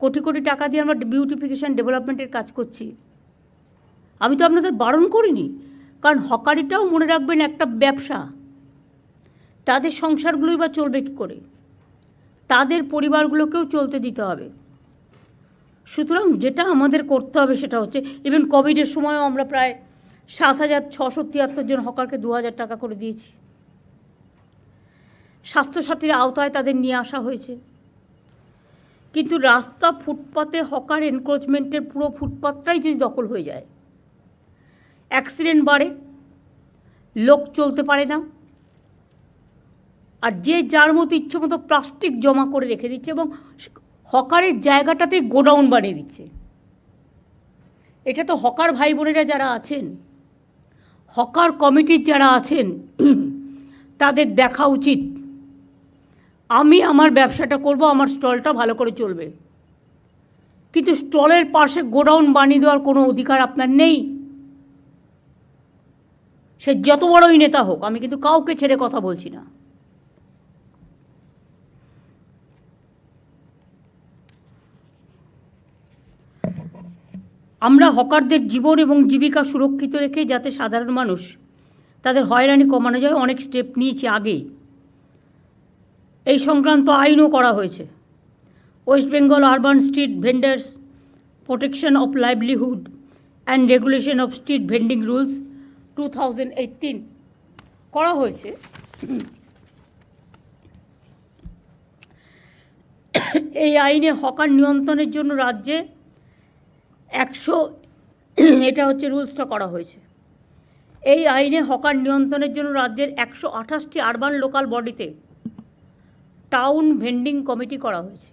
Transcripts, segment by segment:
কোটি কোটি টাকা দিয়ে আমরা বিউটিফিকেশান ডেভেলপমেন্টের কাজ করছি। আমি তো আপনাদের বারণ করিনি, কারণ হকারিটাও মনে রাখবেন একটা ব্যবসা। তাদের সংসারগুলোই বা চলবে কী করে? তাদের পরিবারগুলোকেও চলতে দিতে হবে। সুতরাং যেটা আমাদের করতে হবে সেটা হচ্ছে ইভেন কোভিডের সময়ও আমরা প্রায় সাত হাজার ছশো তিয়াত্তর জন হকারকে দু হাজার টাকা করে দিয়েছি। স্বাস্থ্যসাথীর আওতায় তাদের নিয়ে আসা হয়েছে। কিন্তু রাস্তা ফুটপাতে হকার এনক্রোচমেন্টের পুরো ফুটপাতটাই যদি দখল হয়ে যায়। অ্যাক্সিডেন্ট বাড়ে, লোক চলতে পারে না, আর যে যার মতো ইচ্ছে মতো প্লাস্টিক জমা করে রেখে দিচ্ছে এবং হকারের জায়গাটাতে গোডাউন বানিয়ে দিচ্ছে। এটা তো হকার ভাই বোনেরা যারা আছেন, হকার কমিটির যারা আছেন, তাদের দেখা উচিত। আমি আমার ব্যবসাটা করব, আমার স্টলটা ভালো করে চলবে। কিন্তু স্টলের পাশে গোডাউন বানিয়ে দেওয়ার কোনো অধিকার আপনার নেই। সে যত বড়ই নেতা হোক, আমি কিন্তু কাউকে ছেড়ে কথা বলছি না। আমরা হকারদের জীবন এবং জীবিকা সুরক্ষিত রেখে যাতে সাধারণ মানুষ তাদের হয়রানি কমানো যায়, অনেক স্টেপ নিয়েছি আগেই এই সংক্রান্ত আইনও করা হয়েছে। West Bengal urban street vendors, protection of livelihood and regulation of street vending rules to করা হয়েছে। এই আইনে হকার নিয়ন্ত্রণের জন্য রাজ্যে একশো, এটা হচ্ছে রুলসটা করা হয়েছে। এই আইনে হকার নিয়ন্ত্রণের জন্য রাজ্যের একশো আঠাশটি আরবান লোকাল বডিতে টাউন ভেন্ডিং কমিটি করা হয়েছে।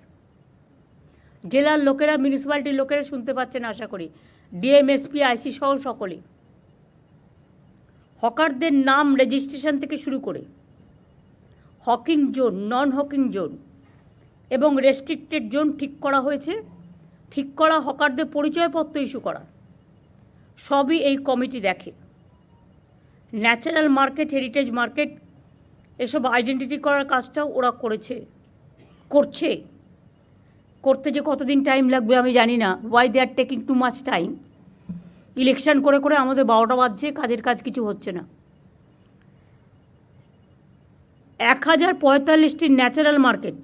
জেলার লোকেরা মিউনিসিপ্যালিটির লোকেরা শুনতে পাচ্ছেন আশা করি। ডিএমএসপি আইসি সহ সকলে হকারদের নাম রেজিস্ট্রেশন থেকে শুরু করে। Hawking zone non hawking zone এবং রেস্ট্রিক্টেড জোন ঠিক করা হয়েছে। ঠিক করা হকারদের পরিচয়পত্র ইস্যু করা। সবই এই কমিটি দেখে। ন্যাচারাল মার্কেট হেরিটেজ মার্কেট এসব আইডেন্টিটি করার কাজটাও ওরা করেছে, করছে। করতে যে কতদিন টাইম লাগবে আমি জানি না। Why they are taking too much time election করে করে আমাদের বারোটা বাজছে, কাজের কাজ কিছু হচ্ছে না। এক হাজার পঁয়তাল্লিশটি ন্যাচারাল মার্কেট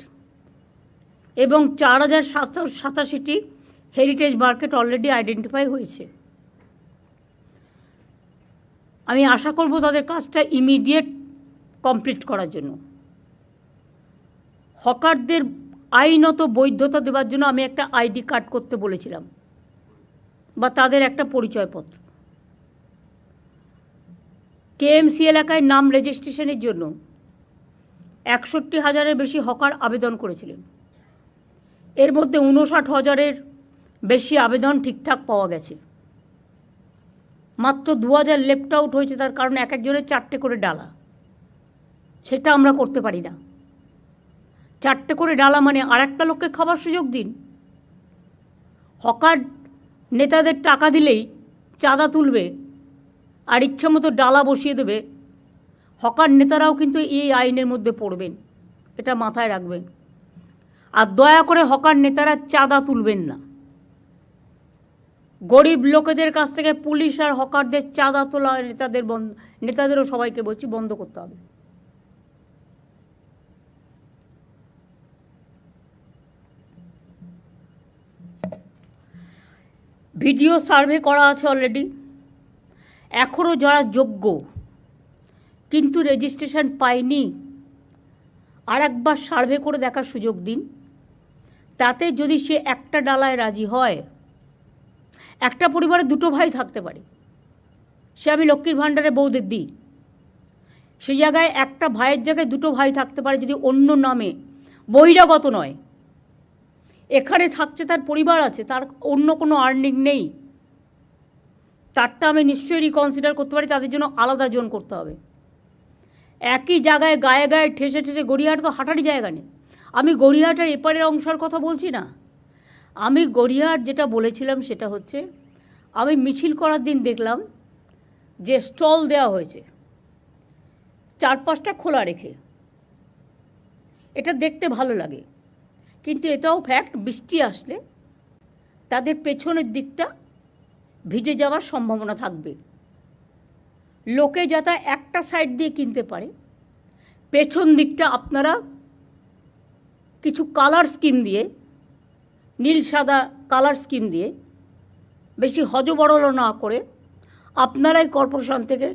এবং চার হাজার সাতশো সাতাশিটি হেরিটেজ মার্কেট অলরেডি আইডেন্টিফাই হয়েছে। আমি আশা করব তাদের কাজটা ইমিডিয়েট কমপ্লিট করার জন্য। হকারদের আইনত বৈধতা দেওয়ার জন্য আমি একটা আইডি কার্ড করতে বলেছিলাম বা তাদের একটা পরিচয়পত্র। কেএমসি এলাকায় নাম রেজিস্ট্রেশনের জন্য একষট্টি হাজারের বেশি হকার আবেদন করেছিলেন। এর মধ্যে উনষাট হাজারের বেশি আবেদন ঠিকঠাক পাওয়া গেছে। মাত্র দু হাজার লেফট আউট হয়েছে তার কারণ এক একজনের চারটে করে ডালা। সেটা আমরা করতে পারি না। চারটে করে ডালা মানে আর একটা লোককে খাবার সুযোগ দিন। হকার নেতাদের টাকা দিলেই চাঁদা তুলবে আর ইচ্ছা মতো ডালা বসিয়ে দেবে। হকার নেতারাও কিন্তু এই আইনের মধ্যে পড়বেন, এটা মাথায় রাখবেন। আর দয়া করে হকার নেতারা চাঁদা তুলবেন না। গরিব লোকেদের কাছ থেকে পুলিশ আর হকারদের চাঁদা তোলা নেতাদের বন্ধ নেতাদেরও সবাইকে বলছি বন্ধ করতে হবে। ভিডিও সার্ভে করা আছে অলরেডি এখনও যারা যোগ্য, কিন্তু রেজিস্ট্রেশন পায়নি আর একবার সার্ভে করে দেখার সুযোগ দিন। তাতে যদি সে একটা ডালায় রাজি হয়, একটা পরিবারে দুটো ভাই থাকতে পারে। সে আমি লক্ষ্মীর ভাণ্ডারে বৌদের দিই। সেই জায়গায় একটা ভাইয়ের জায়গায় দুটো ভাই থাকতে পারে যদি অন্য নামে, বহিরাগত নয়। এখানে থাকছে তার পরিবার আছে, তার অন্য কোনো আর্নিং নেই। তারটা আমি নিশ্চয়ই রিকনসিডার করতে পারি, তাদের জন্য আলাদা জোন করতে হবে। একই জায়গায় গায়ে গায়ে ঠেসে ঠেসে গড়িয়াহাট তো হাঁটারই জায়গা নেই। আমি গড়িয়াহাটের এপারের অংশের কথা বলছি না। আমি গড়িয়াহাট যেটা বলেছিলাম সেটা হচ্ছে, আমি মিছিল করার দিন দেখলাম যে স্টল দেওয়া হয়েছে। চার পাঁচটা খোলা রেখে। এটা দেখতে ভালো লাগে। কিন্তু এটাও ফ্যাক্ট বৃষ্টি আসলে তাদের পেছনের দিকটা ভিজে যাওয়ার সম্ভাবনা থাকবে। লোকে যাতে একটা সাইড দিয়ে কিনতে পারে, পেছন দিকটা আপনারা কিছু কালার স্কিম দিয়ে, নীল সাদা কালার স্কিম দিয়ে বেশি হজবরল না করে আপনারাই কর্পোরেশন থেকে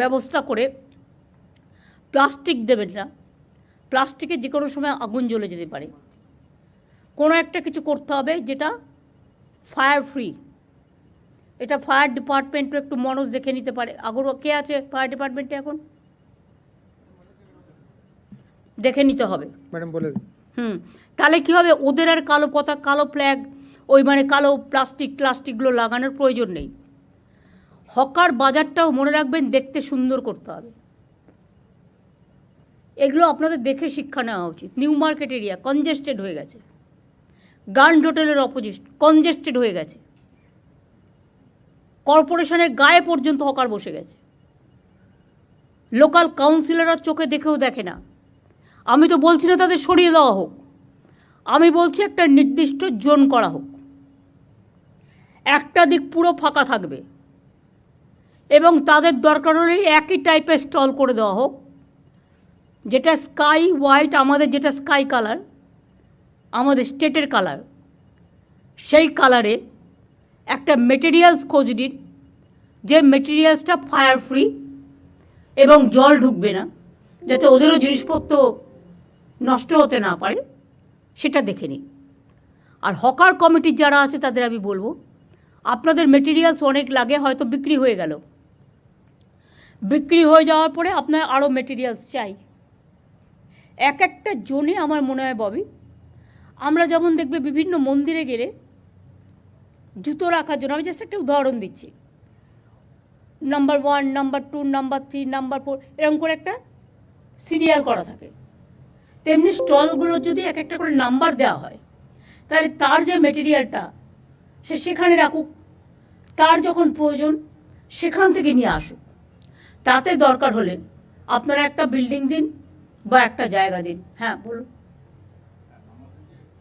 ব্যবস্থা করে প্লাস্টিক দেবেন না। প্লাস্টিকে যে কোনো সময় আগুন জ্বলে যেতে পারে। কোনো একটা কিছু করতে হবে যেটা ফায়ার ফ্রি এটা ফায়ার ডিপার্টমেন্টও একটু মনোজ দেখে নিতে পারে। আগর কে আছে ফায়ার ডিপার্টমেন্টে এখন? দেখে নিতে হবে। ম্যাডাম বলে হুম তাহলে কী হবে? ওদের আর কালো পতাকা কালো ফ্ল্যাগ ওই মানে কালো প্লাস্টিক প্লাস্টিকগুলো লাগানোর প্রয়োজন নেই। হকার বাজারটাও মনে রাখবেন দেখতে সুন্দর করতে হবে। এগুলো আপনাদের দেখে শিক্ষা নেওয়া উচিত। নিউ মার্কেট এরিয়া কনজেস্টেড হয়ে গেছে। গার্ড হোটেলের অপোজিট কনজেস্টেড হয়ে গেছে। কর্পোরেশনের গায়ে পর্যন্ত হকার বসে গেছে। লোকাল কাউন্সিলররা চোখে দেখেও দেখে না। আমি তো বলছি না তাদের সরিয়ে দেওয়া হোক। আমি বলছি একটা নির্দিষ্ট জোন করা হোক। একটা দিক পুরো ফাঁকা থাকবে। এবং তাদের দরকার হলে একই টাইপের স্টল করে দেওয়া হোক। যেটা স্কাই হোয়াইট আমাদের যেটা স্কাই কালার আমাদের স্টেটের কালার সেই কালারে একটা মেটেরিয়ালস খোঁজ দিন যে মেটেরিয়ালসটা ফায়ার ফ্রি এবং জল ঢুকবে না, যাতে ওদেরও জিনিসপত্র নষ্ট হতে না পারে, সেটা দেখে নিন। আর হকার কমিটির যারা আছে, তাদের আমি বলব, আপনাদের মেটেরিয়ালস অনেক লাগে, হয়তো বিক্রি হয়ে গেল। বিক্রি হয়ে যাওয়ার পরে আপনার আরও মেটেরিয়ালস চাই। এক একটা জোনে আমার মনে হয় ববি, আমরা যেমন দেখবে বিভিন্ন মন্দিরে গেলে জুতো রাখার জন্য, আমি জাস্ট একটা উদাহরণ দিচ্ছি। Number one number two number three number four এরকম করে একটা সিরিয়াল করা থাকে। তেমনি স্টলগুলোর যদি এক একটা করে নাম্বার দেওয়া হয়, তাহলে তার যে মেটেরিয়ালটা সে সেখানে রাখুক, তার যখন প্রয়োজন সেখান থেকে নিয়ে আসুক। তাতে দরকার হলে আপনারা একটা বিল্ডিং দিন বা একটা জায়গা দিন। হ্যাঁ বলুন।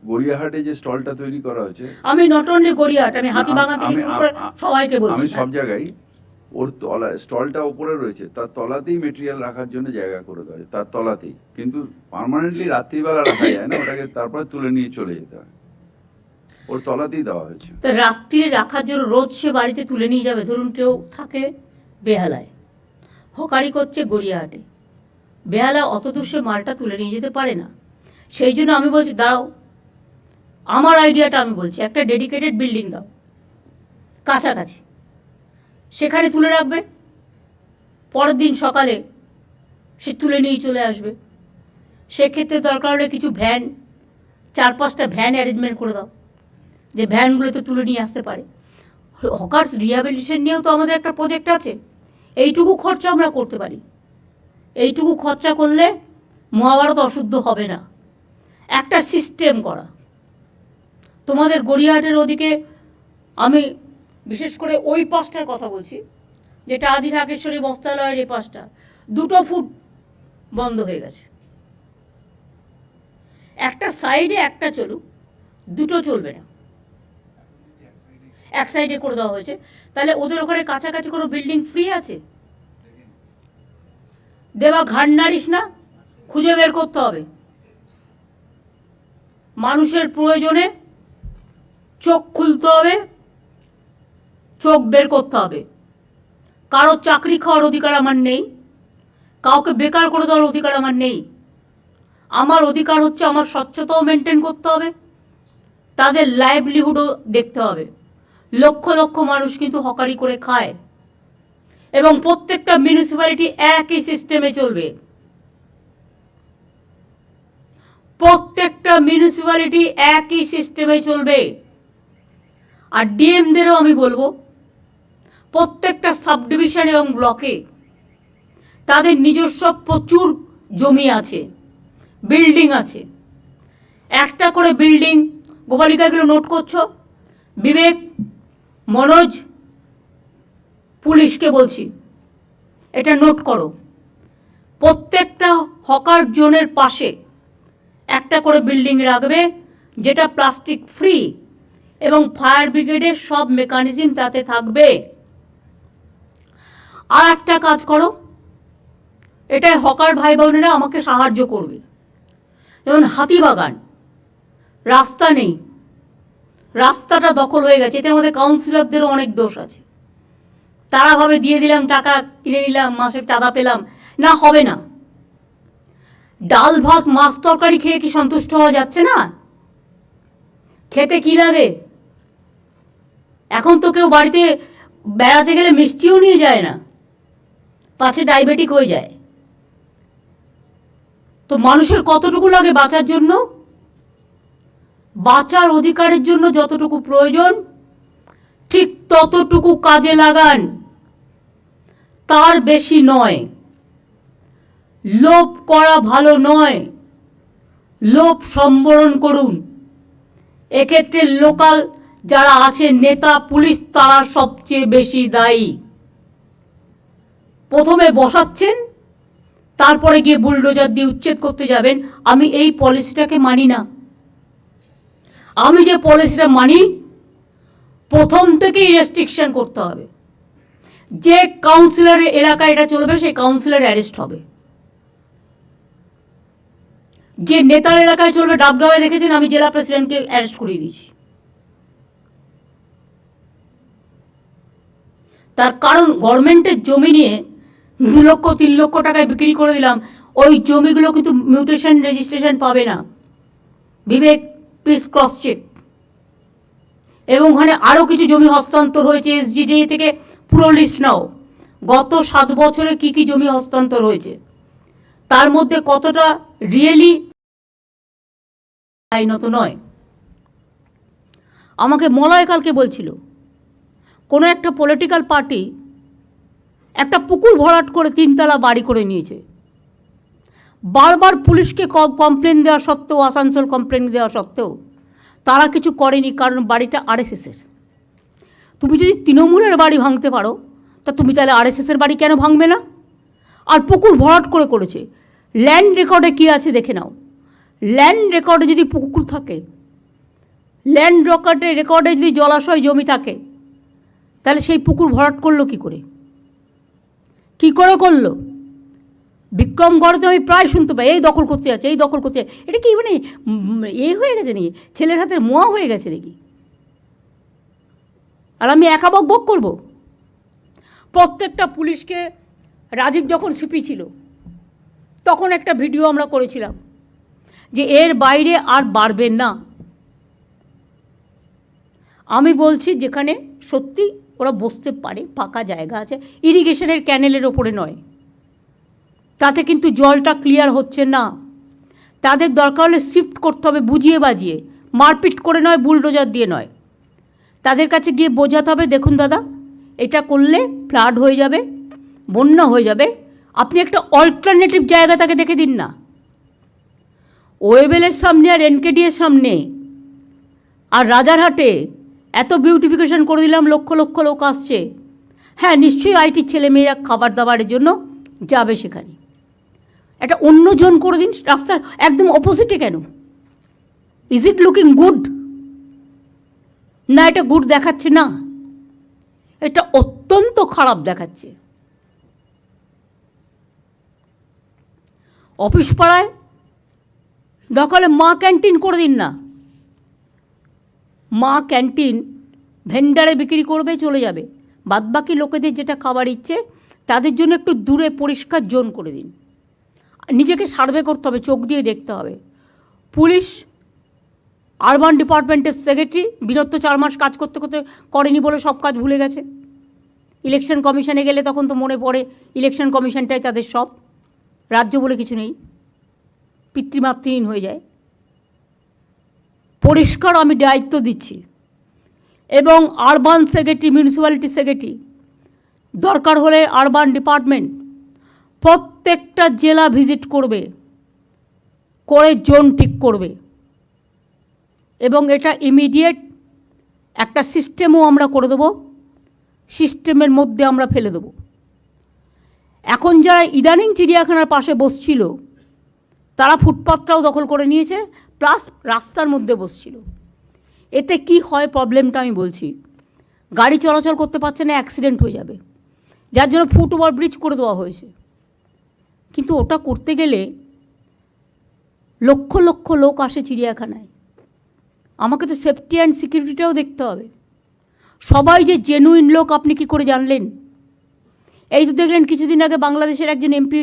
গড়িয়াহাটে যে স্টলটা তৈরি করা হয়েছে আমি নট অনলি গড়িয়াহাট আমি হাতিবাগান থেকে শুরু করে সবাইকে বলছি। আমি সব। জায়গায় ওর তলা স্টলটা উপরে রয়েছে তার তলাতেই মেটেরিয়াল রাখার জন্য জায়গা করে দেওয়া হয় তার তলাতেই। কিন্তু পার্মানেন্টলি রাত্রিবেলা রাখা যায় না ওটাকে তারপরে তুলে নিয়ে চলে যেতে হয়। ওর তলাতেই দেওয়া হয়েছে। তা রাত্রিরে রাখার জন্য রোজ সে বাড়িতে তুলে নিয়ে যাবে ধরুন কেউ থাকে বেহালায়। হকারি করছে গড়িয়াহাটে। বেহালা অত দূর মালটা তুলে নিয়ে যেতে পারে না। সেই জন্য আমি বলছি দাও আমার আইডিয়াটা আমি বলছি, একটা ডেডিকেটেড বিল্ডিং দাও। কাছাকাছি। সেখানে তুলে রাখবে। পরের দিন সকালে সে তুলে নিয়ে চলে আসবে। সেক্ষেত্রে দরকার হলে কিছু ভ্যান, চার পাঁচটা ভ্যান অ্যারেঞ্জমেন্ট করে দাও। যে ভ্যানগুলোতে তুলে নিয়ে আসতে পারে। হকার্স রিহ্যাবিলিটেশন নিয়েও তো আমাদের একটা প্রজেক্ট আছে। এইটুকু খরচা আমরা করতে পারি। এইটুকু খরচা করলে মহাভারত অশুদ্ধ হবে না। একটা সিস্টেম করা। তোমাদের গড়িয়াহাটের ওদিকে আমি বিশেষ করে ওই পাশটার কথা বলছি, যেটা আদি ঢাকেশ্বরী বস্ত্রালয়ের এই পাশটা। দুটো ফুট বন্ধ হয়ে গেছে। একটা সাইডে একটা চলুক, দুটো চলবে না। এক সাইডে করে দেওয়া হয়েছে। তাহলে ওদের ওখানে কাছাকাছি কোনো বিল্ডিং ফ্রি আছে? দেবা ঘাড় নাড়িস না, খুঁজে বের করতে হবে। মানুষের প্রয়োজনে চোখ খুলতে হবে, চোখ বের করতে হবে। কারও চাকরি খাওয়ার অধিকার আমার নেই, কাউকে বেকার করে দেওয়ার অধিকার আমার নেই। আমার অধিকার হচ্ছে আমার স্বচ্ছতাও মেনটেন করতে হবে, তাদের লাইভলিহুডও দেখতে হবে। লক্ষ লক্ষ মানুষ কিন্তু হকারি করে খায়। এবং প্রত্যেকটা মিউনিসিপ্যালিটি একই সিস্টেমে চলবে। প্রত্যেকটা মিউনিসিপ্যালিটি একই সিস্টেমে চলবে। আর ডিএমদেরও আমি বলব, প্রত্যেকটা সাব ডিভিশন এবং ব্লকে তাদের নিজস্ব প্রচুর জমি আছে বিল্ডিং আছে। একটা করে বিল্ডিং গোপালিকা এগুলো নোট করছ? বিবেক, মনোজ পুলিশকে বলছি, এটা নোট করো। প্রত্যেকটা হকার জোনের পাশে একটা করে বিল্ডিং রাখবে, যেটা প্লাস্টিক ফ্রি এবং ফায়ার ব্রিগেডের সব মেকানিজম তাতে থাকবে। আর একটা কাজ করো, এটাই হকার ভাই বোনেরা আমাকে সাহায্য করবে। যেমন হাতিবাগান রাস্তা নেই, রাস্তাটা দখল হয়ে গেছে, এতে আমাদের কাউন্সিলরদেরও অনেক দোষ আছে। তারা ভাবে দিয়ে দিলাম, টাকা কিনে নিলাম, মাসের চাঁদা পেলাম। না, হবে না। ডাল ভাত মাছ তরকারি খেয়ে কি সন্তুষ্ট হওয়া যাচ্ছে না? খেতে কি লাগে? এখন তো কেউ বাড়িতে বেড়াতে গেলে মিষ্টিও নিয়ে যায় না। পাশে ডায়াবেটিক হয়ে যায়। তো মানুষের কতটুকু লাগে বাঁচার জন্য? বাঁচার অধিকারের জন্য যতটুকু প্রয়োজন, ঠিক ততটুকু কাজে লাগান। তার বেশি নয়। লোভ করা ভালো নয়। লোভ সম্বরণ করুন। এক্ষেত্রে লোকাল যারা আছে, নেতা, পুলিশ, তারা সবচেয়ে বেশি দায়ী। প্রথমে বসাচ্ছেন, তারপরে গিয়ে বুলডোজার দিয়ে উচ্ছেদ করতে যাবেন। আমি এই পলিসিটাকে মানি না। আমি যে পলিসিটা মানি, প্রথম থেকেই রেস্ট্রিকশন করতে হবে। যে কাউন্সিলরের এলাকায় এটা চলবে, সেই কাউন্সিলর অ্যারেস্ট হবে। যে নেতার এলাকায় চলবে ডাবগাঁওয়ে দেখেছেন, আমি জেলা প্রেসিডেন্টকে অ্যারেস্ট করিয়ে দিয়েছি। তার কারণ গভর্নমেন্টের জমি নিয়ে দু লক্ষ, তিন লক্ষ টাকায় বিক্রি করে দিলাম। ওই জমিগুলো কিন্তু মিউটেশন রেজিস্ট্রেশন পাবে না। বিবেক প্লিজ ক্রস চেক এবং ওখানে আরও কিছু জমি হস্তান্তর হয়েছে এসজিডি থেকে। পুরো লিস্ট নাও। গত সাত বছরে কি কি জমি হস্তান্তর হয়েছে? তার মধ্যে কতটা রিয়েলি আইনত নয়। আমাকে মলয় কালকে বলছিল, কোনো একটা পলিটিক্যাল পার্টি একটা পুকুর ভরাট করে তিনতলা বাড়ি করে নিয়েছে। বারবার পুলিশকে কমপ্লেন দেওয়া সত্ত্বেও, আসানসোল কমপ্লেন দেওয়া সত্ত্বেও তারা কিছু করেনি, কারণ বাড়িটা আরএসএসের তুমি যদি তৃণমূলের বাড়ি ভাঙতে পারো, তা তুমি তাহলে আরএসএসের বাড়ি কেন ভাঙবে না? আর পুকুর ভরাট করে করেছে। ল্যান্ড রেকর্ডে কী আছে দেখে নাও। ল্যান্ড রেকর্ডে যদি পুকুর থাকে ল্যান্ড রেকর্ডে রেকর্ডে যদি জলাশয় জমি থাকে, তাহলে সেই পুকুর ভরাট করল কি করে? কি করে করল? বিক্রমগড়ে তো আমি প্রায় শুনতে পাই, এই দখল করতে যাচ্ছে, এই দখল করতে যাচ্ছে। এটা কি মানে এ হয়ে গেছে নাকি? ছেলের হাতের মোয়া হয়ে গেছে নাকি? আর আমি একা বক বক করব। প্রত্যেকটা পুলিশকে রাজীব যখন সিপি ছিল, তখন একটা ভিডিও আমরা করেছিলাম যে এর বাইরে আর বাড়বেন না। আমি বলছি যেখানে সত্যি ওরা বসতে পারে, ফাঁকা জায়গা আছে, ইরিগেশনের ক্যানেলের ওপরে নয়। তাতে কিন্তু জলটা ক্লিয়ার হচ্ছে না। তাদের দরকার হলে শিফট করতে হবে, বুঝিয়ে বাজিয়ে। মারপিট করে নয়, বুলডোজার দিয়ে নয়। তাদের কাছে গিয়ে বোঝাতে হবে, দেখুন দাদা, এটা করলে ফ্লাড হয়ে যাবে, বন্যা হয়ে যাবে। আপনি একটা অল্টারনেটিভ জায়গা তাকে দেখে দিন না। ওয়েবেলের সামনে আর এনকেডি এর সামনে আর রাজারহাটে এত বিউটিফিকেশন করে দিলাম, লক্ষ লক্ষ লোক আসছে। হ্যাঁ নিশ্চয়ই আইটির ছেলেমেয়েরা খাবার দাবারের জন্য যাবে সেখানে। একটা অন্য জন করে দিন, রাস্তার একদম অপোজিটে কেন? ইজ ইট লুকিং গুড না, এটা গুড দেখাচ্ছে না। এটা অত্যন্ত খারাপ দেখাচ্ছে। অফিস পাড়ায় দখলে মা ক্যান্টিন করে দিন না। মা ক্যান্টিন ভেন্ডারে বিক্রি করবে, চলে যাবে। বাদবাকি লোকেদের যেটা খাবার ইচ্ছে, তাদের জন্য একটু দূরে পরিষ্কার জোন করে দিন। নিজেকে সার্ভে করতে হবে, চোখ দিয়ে দেখতে হবে। পুলিশ আরবান ডিপার্টমেন্টের সেক্রেটারি বিরত চার মাস কাজ করতে করতে করেনি বলে সব কাজ ভুলে গেছে। ইলেকশন কমিশনে গেলে তখন তো মনে পড়ে, ইলেকশন কমিশনটাই তাদের সব। রাজ্য বলে কিছু নেই। পিতৃমাতৃহীন হয়ে যায়। পরিষ্কার আমি দায়িত্ব দিচ্ছি। এবং আরবান সেক্রেটারি, মিউনিসিপ্যালিটি সেক্রেটারি, দরকার হলে আরবান ডিপার্টমেন্ট প্রত্যেকটা জেলা ভিজিট করবে, করে জোন ঠিক করবে। এবং এটা ইমিডিয়েট একটা সিস্টেমও আমরা করে দেবো। সিস্টেমের মধ্যে আমরা ফেলে দেবো। এখন যারা ইদানিং চিড়িয়াখানার পাশে বসছিল, তারা ফুটপাথটাও দখল করে নিয়েছে প্লাস রাস্তার মধ্যে বসছিল। এতে কি হয় প্রবলেমটা আমি বলছি। গাড়ি চলাচল করতে পারছে না অ্যাক্সিডেন্ট হয়ে যাবে। যার জন্য ফুট ওভার ব্রিজ করে দেওয়া হয়েছে। কিন্তু ওটা করতে গেলে লক্ষ লক্ষ লোক আসে চিড়িয়াখানায়। আমাকে তো সেফটি অ্যান্ড সিকিউরিটিটাও দেখতে হবে। সবাই যে জেনুইন লোক, আপনি কি করে জানলেন? এই তো দেখলেন কিছুদিন আগে বাংলাদেশের একজন এমপি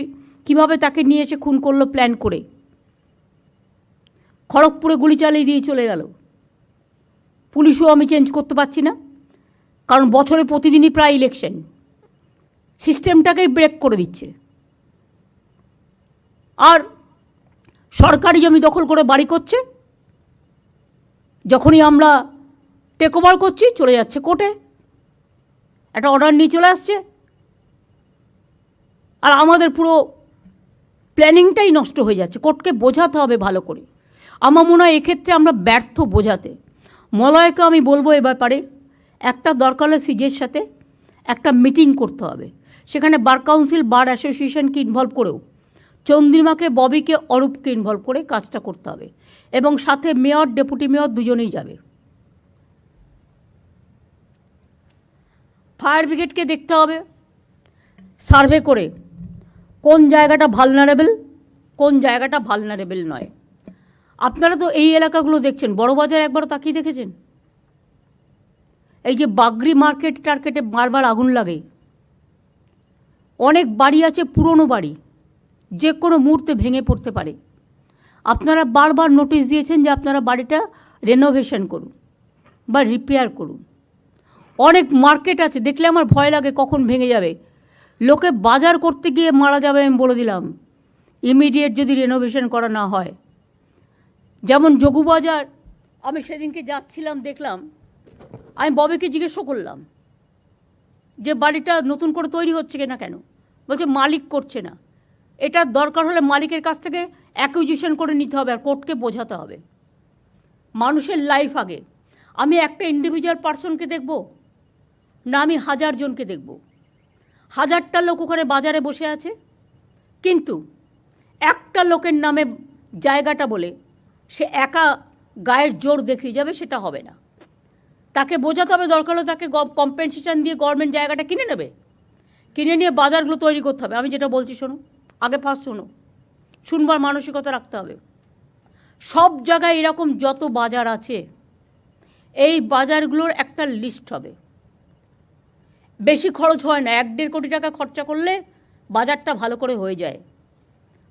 কীভাবে তাকে নিয়ে এসে খুন করল প্ল্যান করে। খড়গপুরে গুলি চালিয়ে দিয়ে চলে গেল। পুলিশও আমি চেঞ্জ করতে পারছি না, কারণ বছরে প্রতিদিনই প্রায় ইলেকশন সিস্টেমটাকেই ব্রেক করে দিচ্ছে। আর সরকারি জমি দখল করে বাড়ি করছে যখনই আমরা টেক ওভার করছি, চলে যাচ্ছে কোর্টে একটা অর্ডার নিয়ে চলে আসছে। আর আমাদের পুরো প্ল্যানিংটাই নষ্ট হয়ে যাচ্ছে। কোর্টকে বোঝাতে হবে ভালো করে। আমার মনে হয় এক্ষেত্রে আমরা ব্যর্থ বোঝাতে। মলয়কে আমি বলব এ ব্যাপারে, একটা দরকার হলে সিজের সাথে একটা মিটিং করতে হবে। সেখানে বার কাউন্সিল বার অ্যাসোসিয়েশনকে ইনভলভ করেও। চন্দ্রিমাকে ববিকে অরূপকে ইনভলভ করে কাজটা করতে হবে এবং সাথে মেয়র ডেপুটি মেয়র দুজনেই যাবে। ফায়ার ব্রিগেডকে দেখতে হবে। সার্ভে করে কোন জায়গাটা ভালনারেবল কোন জায়গাটা ভালনারেবল নয়। আপনারা তো এই এলাকাগুলো দেখছেন, বড় বাজার একবার তাকিয়ে দেখেছেন? এই যে বাগরি মার্কেট টার্কেটে বারবার আগুন লাগে। অনেক বাড়ি আছে, পুরনো বাড়ি। যে কোনো মুহূর্তে ভেঙে পড়তে পারে। আপনারা বারবার নোটিশ দিয়েছেন যে আপনারা বাড়িটা রেনোভেশন করুন বা রিপেয়ার করুন। অনেক মার্কেট আছে, দেখলে আমার ভয় লাগে কখন ভেঙে যাবে। লোকে বাজার করতে গিয়ে মারা যাবে আমি বলে দিলাম। ইমিডিয়েট যদি রেনোভেশন করা না হয়। যেমন যোগুবাজার আমি সেদিনকে যাচ্ছিলাম, দেখলাম। আমি ববিকে জিজ্ঞেসও করলাম যে বাড়িটা নতুন করে তৈরি হচ্ছে কিনা কেন? বলছে মালিক করছে না। এটার দরকার হলে মালিকের কাছ থেকে অ্যাকুইজিশন করে নিতে হবে আর কোর্টকে বোঝাতে হবে। মানুষের লাইফ আগে। আমি একটা ইন্ডিভিজুয়াল পার্সনকে দেখব না আমি হাজার জনকে দেখব। হাজারটা লোক ওখানে বাজারে বসে আছে। কিন্তু একটা লোকের নামে জায়গাটা বলে সে একা গায়ের জোর দেখিয়ে যাবে সেটা হবে না। তাকে বোঝাতে হবে, দরকার হলে তাকে কম্পেনসেশন দিয়ে গভর্নমেন্ট জায়গাটা কিনে নেবে। কিনে নিয়ে বাজারগুলো তৈরি করতে হবে। আমি যেটা বলছি, শোনো। আগে ফার্স্ট শোনো। শুনবার মানসিকতা রাখতে হবে। সব জায়গায় এরকম যত বাজার আছে, এই বাজারগুলোর একটা লিস্ট হবে। বেশি খরচ হয় না, এক দেড় কোটি টাকা খরচা করলে বাজারটা ভালো করে হয়ে যায়।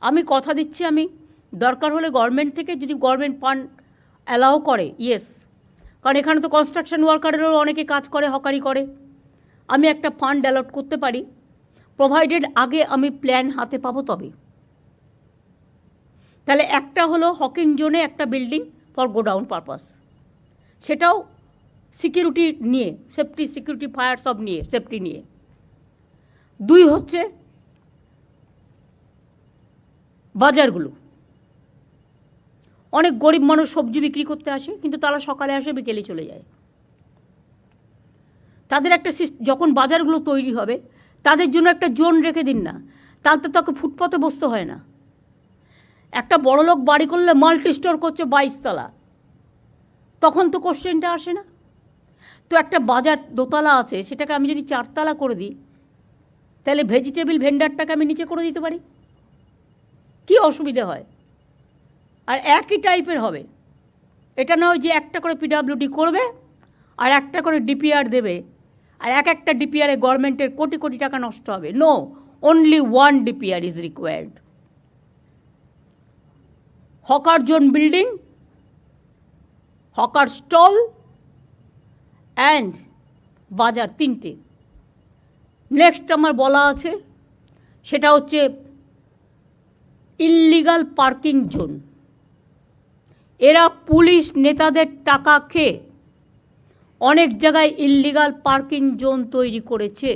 আমি কথা দিচ্ছি আমি, দরকার হলে গভর্নমেন্ট থেকে যদি গভর্নমেন্ট ফান্ড অ্যালাউ করে ইয়েস কারণ এখানে তো কনস্ট্রাকশন ওয়ার্কারেরও অনেকে কাজ করে, হকারি করে। আমি একটা ফান্ড অ্যালট করতে পারি। প্রোভাইডেড আগে আমি প্ল্যান হাতে পাবো তবে। তাহলে একটা হলো হকিং জোনে একটা বিল্ডিং ফর গোডাউন পারপাস সেটাও সিকিউরিটি নিয়ে সেফটি সিকিউরিটি ফায়ার সব নিয়ে সেফটি নিয়ে। দুই হচ্ছে বাজারগুলো। অনেক গরিব মানুষ সবজি বিক্রি করতে আসে, কিন্তু তারা সকালে আসে, বিকেলে চলে যায়। তাদের একটা যখন বাজারগুলো তৈরি হবে তাদের জন্য একটা জোন রেখে দিন না। তাতে তাকে ফুটপাতে বসতে হয় না। একটা বড় লোক বাড়ি করলে মাল্টি স্টোর করছে বাইশতলা তখন তো কোশ্চেনটা আসে না। তো একটা বাজার দোতলা আছে, সেটাকে আমি যদি চারতলা করে দিই, তাহলে ভেজিটেবল ভেন্ডারটাকে আমি নিচে করে দিতে পারি। কি অসুবিধা হয়? আর একই টাইপের হবে। এটা নয় যে একটা করে পিডাব্লিউডি করবে আর একটা করে ডিপিআর দেবে। আর এক একটা ডিপিআরে গভর্নমেন্টের কোটি কোটি টাকা নষ্ট হবে। No only one DPR is required hawker zone building hawker stall and bazaar তিনটে। নেক্সট আমার বলা আছে, সেটা হচ্ছে ইল্লিগাল পার্কিং জোন এরা পুলিশ নেতাদের টাকা খেয়ে অনেক জায়গায় ইল্লিগাল পার্কিং জোন তৈরি করেছে।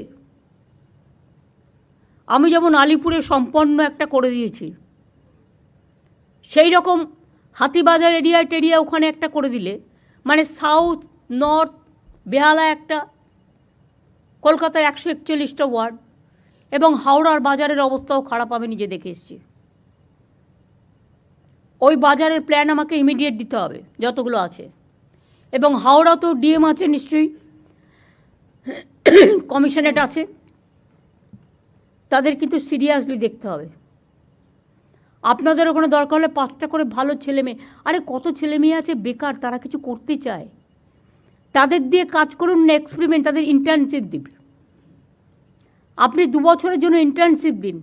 আমি যেমন আলিপুরে সম্পন্ন একটা করে দিয়েছি সেই রকম হাতিবাজার এরিয়া টেরিয়া ওখানে একটা করে দিলে মানে সাউথ নর্থ বেহালা একটা কলকাতায় একশো একচল্লিশটা ওয়ার্ড এবং হাওড়ার বাজারের অবস্থাও খারাপ আমি নিজে দেখে এসেছি। ওই বাজারের প্ল্যান আমাকে ইমিডিয়েট দিতে হবে, যতগুলো আছে। এবং হাওড়া তো ডিএম আছে নিশ্চয়ই। কমিশনেট আছে। তাদের কিন্তু সিরিয়াসলি দেখতে হবে। আপনাদের ওখানে দরকার হলে পাঁচটা করে ভালো ছেলে মেয়ে। আরে কত ছেলে মেয়ে আছে? বেকার, তারা কিছু করতে চায়। তাদের দিয়ে কাজ করুন, না এক্সপেরিমেন্ট তাদের ইন্টার্নশিপ দিন আপনি দু বছরের জন্য ইন্টার্নশিপ দিন।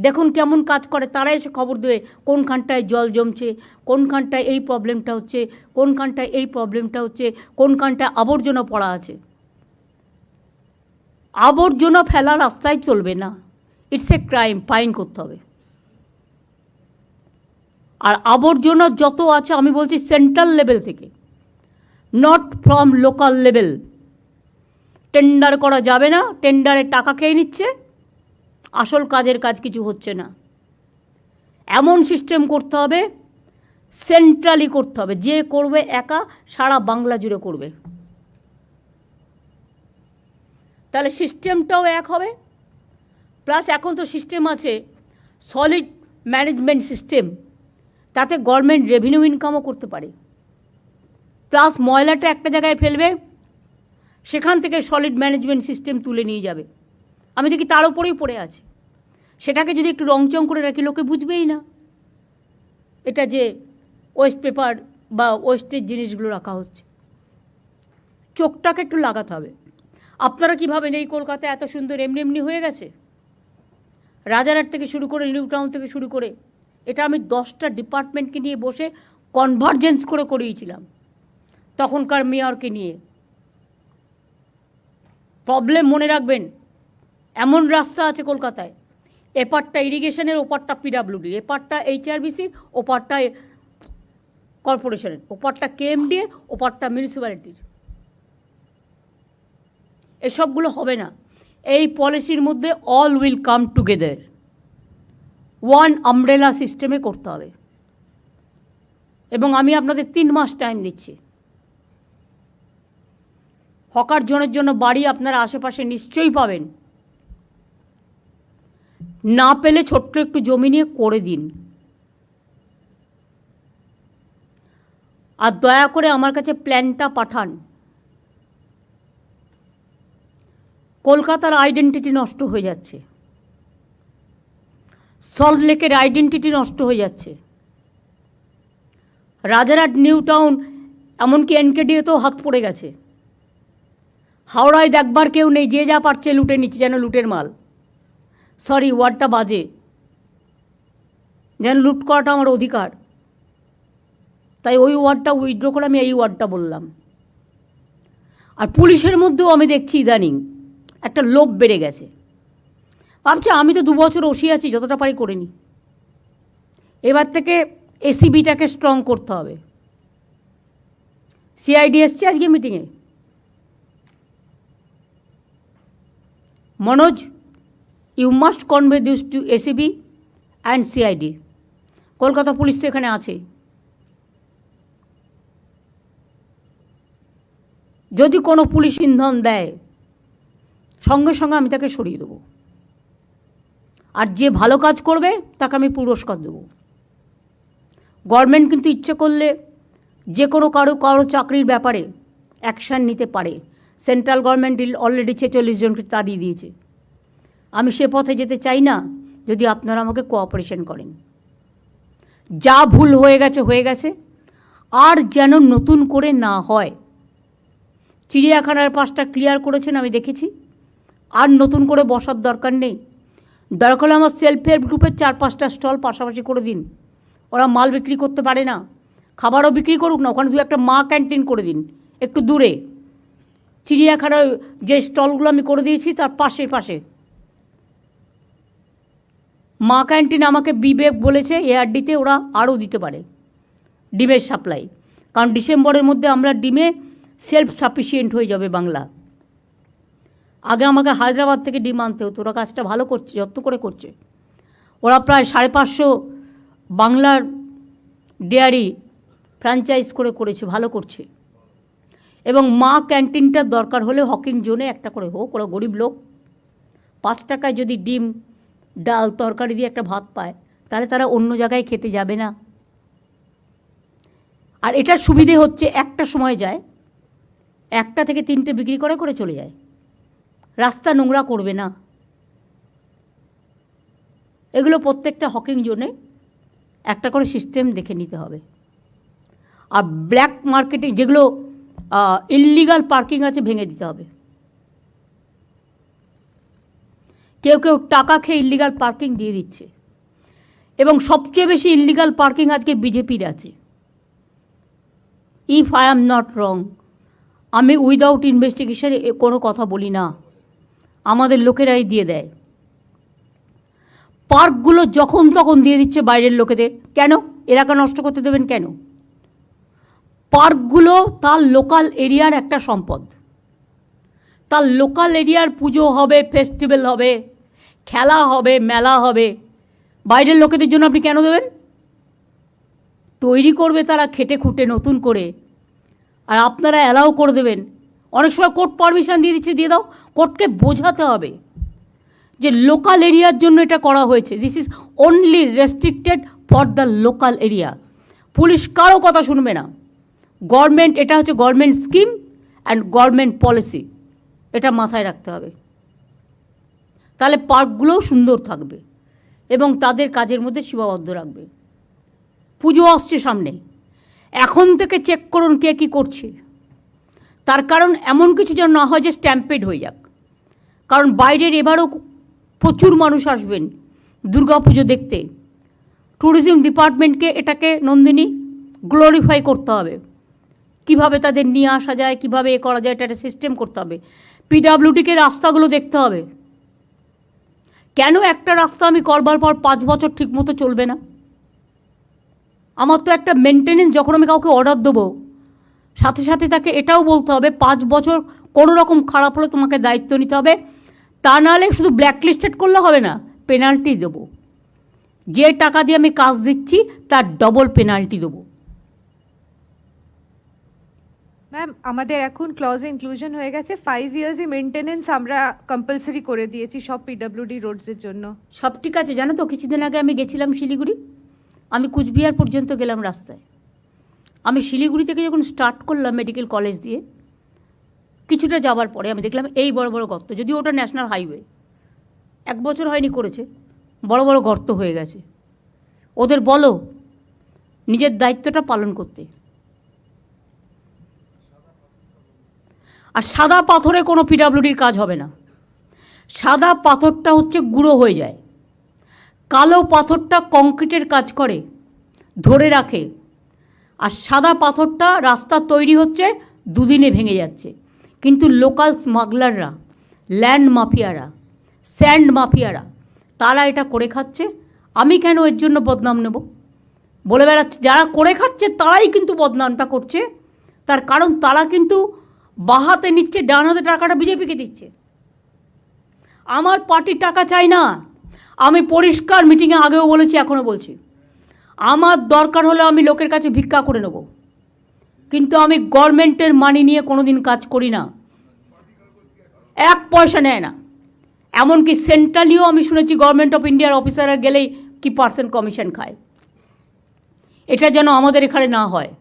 দেখুন কেমন কাজ করে তারা এসে খবর দেবে কোনখানটায় জল জমছে, কোনখানটায় এই প্রবলেমটা হচ্ছে, কোনখানটায় এই প্রবলেমটা হচ্ছে, কোনখানটায় আবর্জনা পড়া আছে। আবর্জনা ফেলা রাস্তায় চলবে না ইটস এ ক্রাইম ফাইন করতে হবে। আর আবর্জনা যত আছে, আমি বলছি সেন্ট্রাল লেভেল থেকে not from local level tender করা যাবে না টেন্ডারে টাকা খেয়ে নিচ্ছে আসল কাজের কাজ কিছু হচ্ছে না। এমন সিস্টেম করতে হবে সেন্ট্রালি করতে হবে, যে করবে একা সারা বাংলা জুড়ে করবে। তাহলে সিস্টেমটাও এক হবে প্লাস এখন তো সিস্টেম আছে সলিড ম্যানেজমেন্ট সিস্টেম তাতে গভর্নমেন্ট রেভিনিউ ইনকামও করতে পারে। প্লাস ময়লাটা একটা জায়গায় ফেলবে, সেখান থেকে সলিড ম্যানেজমেন্ট সিস্টেম তুলে নিয়ে যাবে। আমি দেখি তার উপরেই পড়ে আছে। সেটাকে যদি একটু রংচং করে রাখি, লোকে বুঝবেই না। এটা যে ওয়েস্ট পেপার বা ওয়েস্টের জিনিসগুলো রাখা হচ্ছে। চোখটাকে একটু লাগাতে হবে। আপনারা কী ভাবেন, এই কলকাতা এত সুন্দর এমনি এমনি হয়ে গেছে? রাজারহাট থেকে শুরু করে নিউ টাউন থেকে শুরু করে, এটা আমি দশটা ডিপার্টমেন্টকে নিয়ে বসে কনভার্জেন্স করে করিয়েছিলাম। তখনকার মেয়রকে নিয়ে। প্রবলেম মনে রাখবেন এমন রাস্তা আছে কলকাতায়। এপারটা ইরিগেশনের, ওপারটা পিডাব্লিউডির এপারটা এইচআরবিসির ওপারটা কর্পোরেশনের, ওপারটা কেএমডিএর ওপারটা মিউনিসিপ্যালিটির। এসবগুলো হবে না। এই পলিসির মধ্যে all will come together one umbrella সিস্টেমে করতে হবে। এবং আমি আপনাদের তিন মাস টাইম দিচ্ছি। হকার জনের জন্য বাড়ি আপনারা আশেপাশে নিশ্চয়ই পাবেন। না পেলে ছোট্ট একটু জমি নিয়ে করে দিন। আর দয়া করে আমার কাছে প্ল্যানটা পাঠান। কলকাতার আইডেন্টিটি নষ্ট হয়ে যাচ্ছে। সল্ট লেকের আইডেন্টিটি নষ্ট হয়ে যাচ্ছে। রাজারহাট নিউ টাউন এমনকি এনকেডিএতেও হাত পড়ে গেছে। হাওড়ায় দেখবার কেউ নেই, যে যা পারছে লুটে নিচ্ছে, যেন লুটের মাল। সরি ওয়ার্ডটা বাজে। যেন লুট করাটা আমার অধিকার। তাই ওই ওয়ার্ডটা উইথড্র করে আমি এই ওয়ার্ডটা বললাম। আর পুলিশের মধ্যেও আমি দেখছি ইদানিং একটা লোভ বেড়ে গেছে। ভাবছি আমি তো দু বছর আছি, যতটা পারি করে নি এবার থেকে এসিবিটাকে স্ট্রং করতে হবে। সিআইডি এসছে আজকে মিটিংয়ে Manoj you must convey this to ACB and CID Kolkata police তো এখানে আছে। যদি কোনো পুলিশ ইন্ধন দেয়, সঙ্গে সঙ্গে আমি তাকে সরিয়ে দেবো। আর যে ভালো কাজ করবে, তাকে আমি পুরস্কার দেবো। গভর্নমেন্ট কিন্তু ইচ্ছে করলে যে কোনো কারও কারও চাকরির ব্যাপারে অ্যাকশান নিতে পারে। সেন্ট্রাল গভর্নমেন্ট অলরেডি ছেচল্লিশ জনকে তাড়িয়ে দিয়েছে। আমি সে পথে যেতে চাই না, যদি আপনারা আমাকে কোঅপারেশন করেন। যা ভুল হয়ে গেছে হয়ে গেছে। আর যেন নতুন করে না হয়। চিড়িয়াখানার পাশটা ক্লিয়ার করেছেন, আমি দেখেছি। আর নতুন করে বসার দরকার নেই। দরকার হলে আমার সেলফ হেল্প গ্রুপের চার পাঁচটা স্টল পাশাপাশি করে দিন। ওরা মাল বিক্রি করতে পারে না। খাবারও বিক্রি করুক না, ওখানে দু একটা মা ক্যান্টিন করে দিন, একটু দূরে। চিড়িয়াখানার যে স্টলগুলো আমি করে দিয়েছি, তার পাশে পাশে। মা ক্যান্টিন আমাকে বিবেক বলেছে এআরডিতে ওরা আরও দিতে পারে। ডিমের সাপ্লাই। কারণ ডিসেম্বরের মধ্যে আমরা ডিমে সেলফ সাফিসিয়েন্ট হয়ে যাবে বাংলা। আগে আমাকে হায়দ্রাবাদ থেকে ডিম আনতে হতো, ওরা কাজটা ভালো করছে, যত্ন করে করছে। ওরা প্রায় সাড়ে পাঁচশো বাংলার ডেয়ারি ফ্র্যাঞ্চাইজ করে করেছে, ভালো করছে। এবং মা ক্যান্টিনটার দরকার হলে হকিং জোনে একটা করে হোক, ওরা গরিব লোক। পাঁচ টাকায় যদি ডিম ডাল তরকারি দিয়ে একটা ভাত পায়, তাহলে তারা অন্য জায়গায় খেতে যাবে না। আর এটার সুবিধে হচ্ছে একটা সময় যায়, একটা থেকে তিনটে বিক্রি করে করে চলে যায়। রাস্তা নোংরা করবে না। এগুলো প্রত্যেকটা হকিং জোনে একটা করে সিস্টেম দেখে নিতে হবে। আর ব্ল্যাক মার্কেটে যেগুলো ইল্লিগাল পার্কিং আছে ভেঙে দিতে হবে। কেউ কেউ টাকা খেয়ে ইল্লিগাল পার্কিং দিয়ে দিচ্ছে। এবং সবচেয়ে বেশি ইল্লিগাল পার্কিং আজকে বিজেপির আছে। If I am not wrong আমি উইদাউট ইনভেস্টিগেশন কোনো কথা বলি না। আমাদের লোকেরাই দিয়ে দেয়। পার্কগুলো যখন তখন দিয়ে দিচ্ছে বাইরের লোকেদের। কেন? এলাকা নষ্ট করতে দেবেন কেন? পার্কগুলো তার লোকাল এরিয়ার একটা সম্পদ। তার লোকাল এরিয়ার পুজো হবে ফেস্টিভ্যাল হবে, খেলা হবে, মেলা হবে। বাইরের লোকেদের জন্য আপনি কেন দেবেন? তৈরি করবে তারা খেটে খুঁটে নতুন করে। আর আপনারা অ্যালাউ করে দেবেন। অনেক সময় কোর্ট পারমিশন দিয়ে দিচ্ছে, দিয়ে দাও। কোর্টকে বোঝাতে হবে যে লোকাল এরিয়ার জন্য এটা করা হয়েছে। This is only restricted for the local area police কারও কথা শুনবে না। গভর্নমেন্ট এটা হচ্ছে government scheme and government policy এটা মাথায় রাখতে হবে। তাহলে পার্কগুলোও সুন্দর থাকবে এবং তাদের কাজের মধ্যে সীমাবদ্ধ রাখবে। পুজো আসছে সামনে। এখন থেকে চেক করুন কে কী করছে। তার কারণ এমন কিছু যেন না হয় যে স্ট্যাম্পেড হয়ে যাক। কারণ বাইরের এবারও প্রচুর মানুষ আসবেন দুর্গা পুজো দেখতে। ট্যুরিজম ডিপার্টমেন্টকে এটাকে নন্দিনী গ্লোরিফাই করতে হবে। কীভাবে তাদের নিয়ে আসা যায়, কীভাবে এ করা যায়, এটা একটা সিস্টেম করতে হবে। পিডাব্লিউডিকে রাস্তাগুলো দেখতে হবে। কেন একটা রাস্তা আমি করবার পর পাঁচ বছর ঠিক মতো চলবে না? আমার তো একটা মেনটেনেন্স যখন আমি কাউকে অর্ডার দেবো, সাথে সাথে তাকে এটাও বলতে হবে, পাঁচ বছর কোনো রকম খারাপ হলে তোমাকে দায়িত্ব নিতে হবে। তা নাহলে শুধু ব্ল্যাকলিস্টেড করলে হবে না পেনাল্টি দেবো। যে টাকা দিয়ে আমি কাজ দিচ্ছি, তার ডবল পেনাল্টি দেবো। ম্যাম আমাদের এখন ক্লজ ইনক্লুশন হয়ে গেছে। ফাইভ ইয়ার্সই মেনটেনেন্স আমরা কম্পালসারি করে দিয়েছি সব পিডব্লিউডি রোডসের জন্য। সব ঠিক আছে, জানো তো, কিছুদিন আগে আমি গেছিলাম শিলিগুড়ি। আমি কুচবিহার পর্যন্ত গেলাম রাস্তায়। আমি শিলিগুড়ি থেকে যখন স্টার্ট করলাম মেডিকেল কলেজ দিয়ে, কিছুটা যাওয়ার পরে আমি দেখলাম এই বড় বড় গর্ত, যদিও ওটা ন্যাশনাল হাইওয়ে এক বছর হয়নি করেছে, বড় বড় গর্ত হয়ে গেছে। ওদের বলো, নিজের দায়িত্বটা পালন করতে। আর সাদা পাথরে কোনো পিডাব্লিউডির কাজ হবে না। সাদা পাথরটা হচ্ছে গুঁড়ো হয়ে যায়। কালো পাথরটা কংক্রিটের কাজ করে, ধরে রাখে। আর সাদা পাথরটা রাস্তা তৈরি হচ্ছে, দুদিনে ভেঙে যাচ্ছে। কিন্তু লোকাল স্মাগলাররা, ল্যান্ড মাফিয়ারা, স্যান্ড মাফিয়ারা, তারা এটা করে খাচ্ছে। আমি কেন এর জন্য বদনাম নেব? বলে বেড়াচ্ছে, যারা করে খাচ্ছে, তারাই কিন্তু বদনামটা করছে। তার কারণ, তারা কিন্তু বাহাতে নিচ্ছে, ডান হাতে টাকাটা বিজেপিকে দিচ্ছে। আমার পার্টির টাকা চাই না। আমি পরিষ্কার মিটিংয়ে আগেও বলেছি, এখনও বলছি। আমার দরকার হলে আমি লোকের কাছে ভিক্ষা করে নেব। কিন্তু আমি গভর্নমেন্টের মানি নিয়ে কোনো দিন কাজ করি না। এক পয়সা নেয় না। এমনকি সেন্ট্রালিও আমি শুনেছি, গভর্নমেন্ট অফ ইন্ডিয়ার অফিসাররা গেলেই কি পার্সেন্ট কমিশন খায়। এটা যেন আমাদের এখানে না হয়।